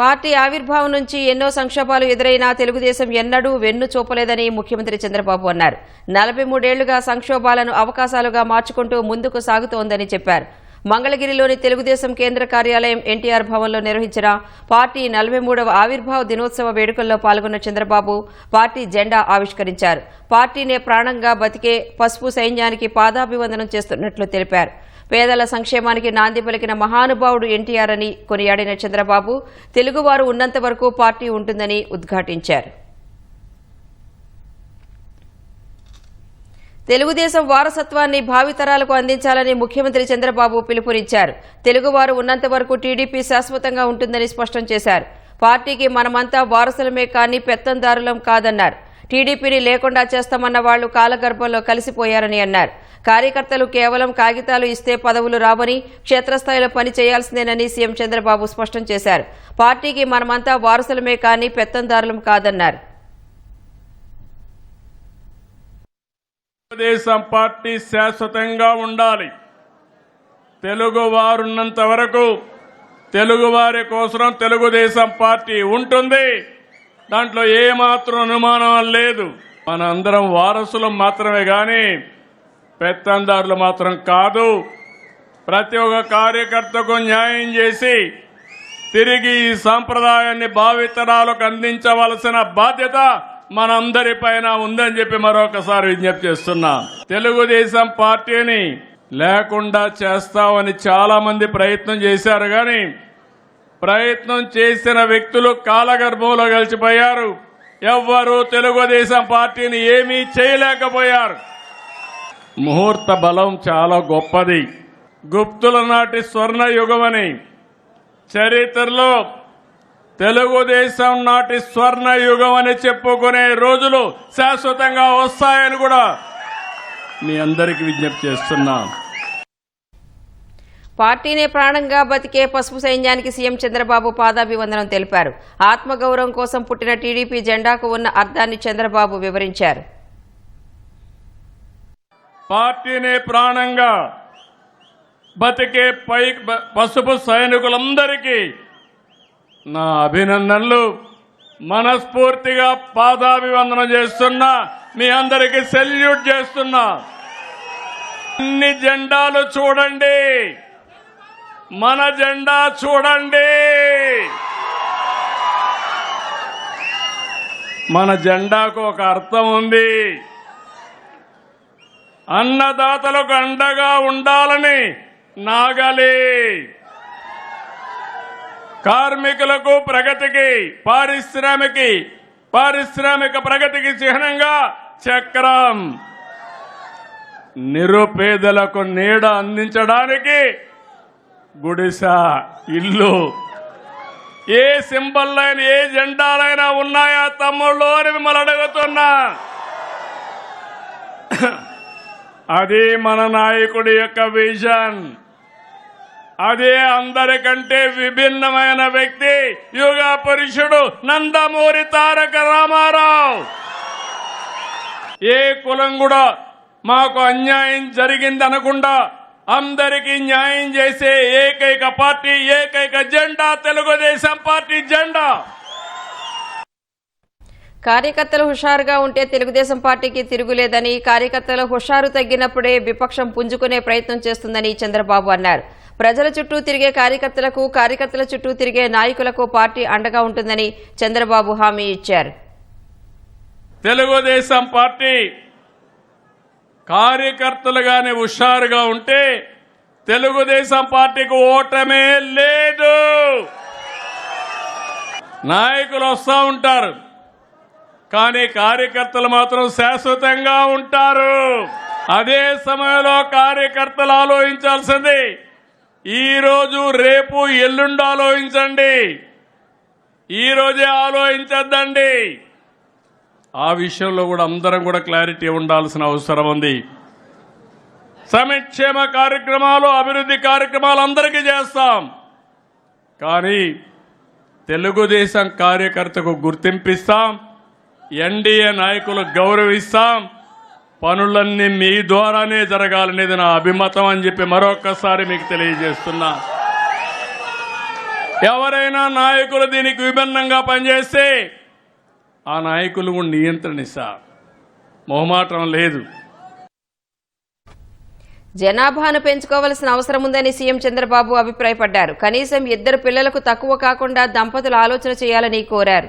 Party ఆవిర్భావం నుంచి ఎన్నో సంక్షోభాలు ఎదురైనా తెలుగుదేశం ఎన్నడూ వెన్ను చూపలేదని ముఖ్యమంత్రి చంద్రబాబు అన్నారు. నలభై మూడేళ్ళుగా సంక్షోభాలను అవకాశాలుగా మార్చుకుంటూ ముందుకు సాగుతోందని చెప్పారు. మంగళగిరిలోని తెలుగుదేశం కేంద్ర కార్యాలయం ఎన్టీఆర్ భవన్లో నిర్వహించిన పార్టీ నలభై మూడవ ఆవిర్భావ దినోత్సవ వేడుకల్లో పాల్గొన్న చంద్రబాబు పార్టీ జెండా ఆవిష్కరించారు. పార్టీనే ప్రాణంగా బతికే పసుపు సైన్యానికి పాదాభివందనం చేస్తున్నట్లు తెలిపారు. పేదల సంక్షేమానికి నాంది పలికిన మహానుభావుడు ఎన్టీఆర్ అని కొనియాడిన చంద్రబాబు తెలుగువారు ఉన్నంత వరకు పార్టీ ఉంటుందని ఉద్ఘాటించారు. తెలుగుదేశం వారసత్వాన్ని భావితరాలకు అందించాలని ముఖ్యమంత్రి చంద్రబాబు పిలుపునిచ్చారు. తెలుగువారు ఉన్నంత వరకు టీడీపీ శాశ్వతంగా ఉంటుందని స్పష్టం చేశారు. పార్టీకి మనమంతా వారసులమే కానీ పెత్తందారులం కాదన్నారు. టీడీపీని లేకుండా చేస్తామన్న వాళ్ళు కాలగర్భంలో కలిసిపోయారని అన్నారు. కార్యకర్తలు కేవలం కాగితాలు ఇస్తే పదవులు రావని క్షేత్రస్థాయిలో పని చేయాల్సిందేనని సీఎం చంద్రబాబు స్పష్టం చేశారు. పార్టీకి మనమంతా వారసులమే కానీ పెత్తందారులం కాదన్నారు. తెలుగుదేశం పార్టీ శాశ్వతంగా ఉండాలి. తెలుగు వరకు తెలుగువారి కోసం తెలుగుదేశం పార్టీ ఉంటుంది. దాంట్లో ఏమాత్రం అనుమానం లేదు. మన అందరం వారసులం మాత్రమే గాని పెత్తందారులు మాత్రం కాదు. ప్రతి ఒక్క కార్యకర్తకు న్యాయం చేసి తిరిగి ఈ సాంప్రదాయాన్ని భావితరాలకు అందించవలసిన బాధ్యత మనందరిపైన ఉందని చెప్పి మరొకసారి విజ్ఞప్తి చేస్తున్నా. తెలుగుదేశం పార్టీని లేకుండా చేస్తామని చాలా మంది ప్రయత్నం చేశారు కానీ ప్రయత్నం చేసిన వ్యక్తులు కాలగర్భంలో కలిసిపోయారు. ఎవ్వరూ తెలుగుదేశం పార్టీని ఏమీ చేయలేకపోయారు. ముహూర్త బలం చాలా గొప్పది. గుప్తుల నాటి స్వర్ణ యుగమని చరిత్రలో తెలుగుదేశం నాటి స్వర్ణ యుగం అని చెప్పుకునే రోజులు శాశ్వతంగా వస్తాయని కూడా మీ అందరికీ విజ్ఞప్తి చేస్తున్నాను. పార్టీనే ప్రాణంగా బతికే పసుపు సైన్యానికి సీఎం చంద్రబాబు పాదాభివందనం తెలిపారు. ఆత్మగౌరవం కోసం పుట్టిన టీడీపీ జెండాకు ఉన్న అర్థాన్ని చంద్రబాబు వివరించారు. పార్టీనే ప్రాణంగా బతికే పై పసుపు సైనికులందరికీ నా అభినందనలు. మనస్ఫూర్తిగా పాదాభివందనం చేస్తున్నా మీ అందరికీ సెల్యూట్ చేస్తున్నా. అన్ని జెండాలు చూడండి. మన జెండా చూడండి. మన జెండాకు ఒక అర్థం ఉంది. అన్నదాతలకు అండగా ఉండాలని నాగలి. కార్మికులకు ప్రగతికి పారిశ్రామికి పారిశ్రామిక ప్రగతికి చిహ్నంగా చక్రం. నిరుపేదలకు నీడ అందించడానికి గుడిస ఇల్లు. ఏ సింబల్లైనా ఏ జెండాలైనా ఉన్నాయా తమ్ముళ్ళు అని మిమ్మల్ని అడుగుతున్నా. అది మన నాయకుడి యొక్క విజన్. అదే అందరికంటే విభిన్నమైన వ్యక్తి యుగ పురుషుడు నందమూరి తారక రామారావు. ఏ కులం కూడా మాకు అన్యాయం జరిగింది అనకుండా అందరికీ న్యాయం చేసే ఏకైక పార్టీ ఏకైక జెండా తెలుగుదేశం పార్టీ జెండా. కార్యకర్తలు హుషారుగా ఉంటే తెలుగుదేశం పార్టీకి తిరుగులేదని కార్యకర్తలు హుషారు తగ్గినప్పుడే విపక్షం పుంజుకునే ప్రయత్నం చేస్తుందని చంద్రబాబు అన్నారు. ప్రజల చుట్టూ తిరిగే కార్యకర్తలకు కార్యకర్తల చుట్టూ తిరిగే నాయకులకు పార్టీ అండగా ఉంటుందని చంద్రబాబు హామీ ఇచ్చారు. తెలుగుదేశం పార్టీ కార్యకర్తలుగానే హుషారుగా ఉంటే తెలుగుదేశం పార్టీకి ఓటమే లేదు. నాయకులు వస్తూ ఉంటారు. కానీ కార్యకర్తలు మాత్రం శాశ్వతంగా ఉంటారు. అదే సమయంలో కార్యకర్తలు ఆలోచించాల్సింది ఈరోజు రేపు ఎల్లుండి ఆలోచించండి. ఈరోజే ఆలోచించద్దండి. ఆ విషయంలో కూడా అందరం కూడా క్లారిటీ ఉండాల్సిన అవసరం ఉంది. సంక్షేమ కార్యక్రమాలు అభివృద్ధి కార్యక్రమాలు అందరికీ చేస్తాం. కానీ తెలుగుదేశం కార్యకర్తకు గుర్తింపిస్తాం ఎన్డీఏ నాయకులు గౌరవిస్తాం పనులన్నీ మీ ద్వారానే జరగాలనేది నా అభిమతం అని చెప్పి మరొక్కసారి మీకు తెలియజేస్తున్నా. ఎవరైనా నాయకులు దీనికి విభిన్నంగా పనిచేస్తే ఆ నాయకులు నియంత్రణ మొహమాటం లేదు. జనాభాను పెంచుకోవాల్సిన అవసరం ఉందని సీఎం చంద్రబాబు అభిప్రాయపడ్డారు. కనీసం ఇద్దరు పిల్లలకు తక్కువ కాకుండా దంపతులు ఆలోచన చేయాలని కోరారు.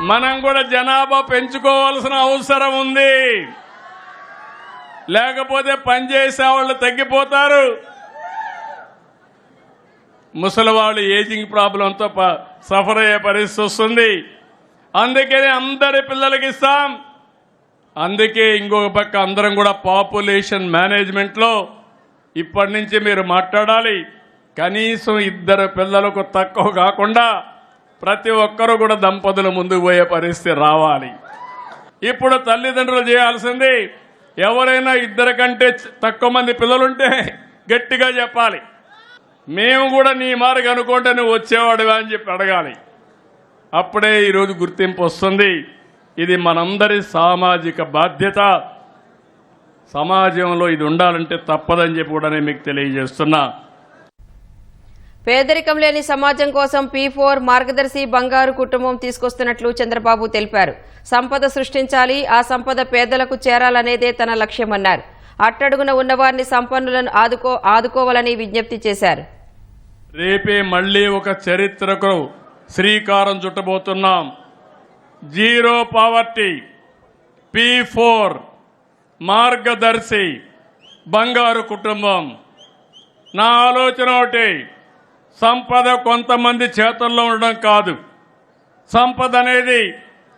మనం కూడా జనాభా పెంచుకోవాల్సిన అవసరం ఉంది. లేకపోతే పనిచేసే వాళ్ళు తగ్గిపోతారు. ముసలి వాళ్ళు ఏజింగ్ ప్రాబ్లంతో సఫర్ అయ్యే పరిస్థితి వస్తుంది. అందుకని అందరి పిల్లలకి ఇస్తాం. అందుకే ఇంకొక పక్క అందరం కూడా పాపులేషన్ మేనేజ్మెంట్లో ఇప్పటి నుంచి మీరు మాట్లాడాలి. కనీసం ఇద్దరు పిల్లలకు తక్కువ కాకుండా ప్రతి ఒక్కరూ కూడా దంపతులు ముందుకు పోయే పరిస్థితి రావాలి. ఇప్పుడు తల్లిదండ్రులు చేయాల్సింది ఎవరైనా ఇద్దరు కంటే తక్కువ మంది పిల్లలుంటే గట్టిగా చెప్పాలి. మేము కూడా నీ మార్గ అనుకుంటే నువ్వు వచ్చేవాడుగా అని చెప్పి అడగాలి. అప్పుడే ఈరోజు గుర్తింపు వస్తుంది. ఇది మనందరి సామాజిక బాధ్యత. సమాజంలో ఇది ఉండాలంటే తప్పదని చెప్పి కూడా నేను మీకు తెలియజేస్తున్నా. పేదరికం లేని సమాజం కోసం పీ ఫోర్ మార్గదర్శి బంగారు కుటుంబం తీసుకొస్తున్నట్లు చంద్రబాబు తెలిపారు. సంపద సృష్టించాలి ఆ సంపద పేదలకు చేరాలనేదే తన లక్ష్యమన్నారు. అట్టడుగున ఉన్నవారిని సంపన్నులను ఆదుకో ఆదుకోవాలని విజ్ఞప్తి చేశారు. రేపే మళ్ళీ ఒక చరిత్రకు శ్రీకారం చుట్టబోతున్నాం. జీరో పావర్టీ పి ఫోర్ మార్గదర్శి బంగారు కుటుంబం. నా ఆలోచన ఒకటి సంపద కొంతమంది చేతుల్లో ఉండడం కాదు. సంపద అనేది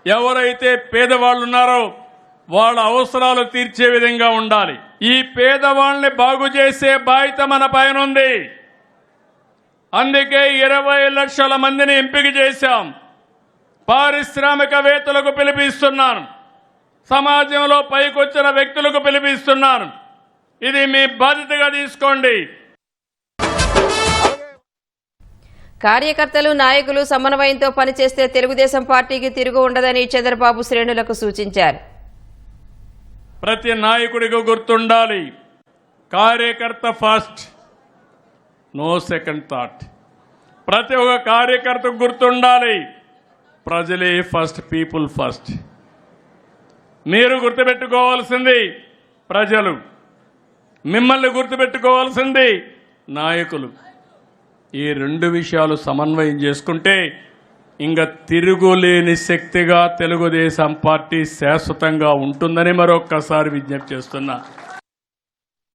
ఎవరైతే పేదవాళ్ళు ఉన్నారో వాళ్ళ అవసరాలు తీర్చే విధంగా ఉండాలి. ఈ పేదవాళ్ళని బాగు చేసే బాధ్యత మన పైన ఉంది. అందుకే ఇరవై లక్షల మందిని ఎంపిక చేశాం. పారిశ్రామికవేత్తలకు పిలిపిస్తున్నాను. సమాజంలో పైకొచ్చిన వ్యక్తులకు పిలిపిస్తున్నాను. ఇది మీ బాధ్యతగా తీసుకోండి. కార్యకర్తలు నాయకులు సమన్వయంతో పనిచేస్తే తెలుగుదేశం పార్టీకి తిరుగు ఉండదని చంద్రబాబు శ్రేణులకు సూచించారు. ప్రతి నాయకుడికి గుర్తుండాలి. కార్యకర్త ఫస్ట్. నో సెకండ్ థాట్ ప్రతి ఒక్క కార్యకర్తకు గుర్తుండాలి. ప్రజలే ఫస్ట్ పీపుల్ ఫస్ట్ మీరు గుర్తుపెట్టుకోవాల్సింది ప్రజలు. మిమ్మల్ని గుర్తుపెట్టుకోవాల్సింది నాయకులు. ఈ రెండు విషయాలు సమన్వయం చేసుకుంటే ఇంకా తిరుగులేని శక్తిగా తెలుగుదేశం పార్టీ శాశ్వతంగా ఉంటుందని మరొక్కసారి విజ్ఞప్తి చేస్తున్నా.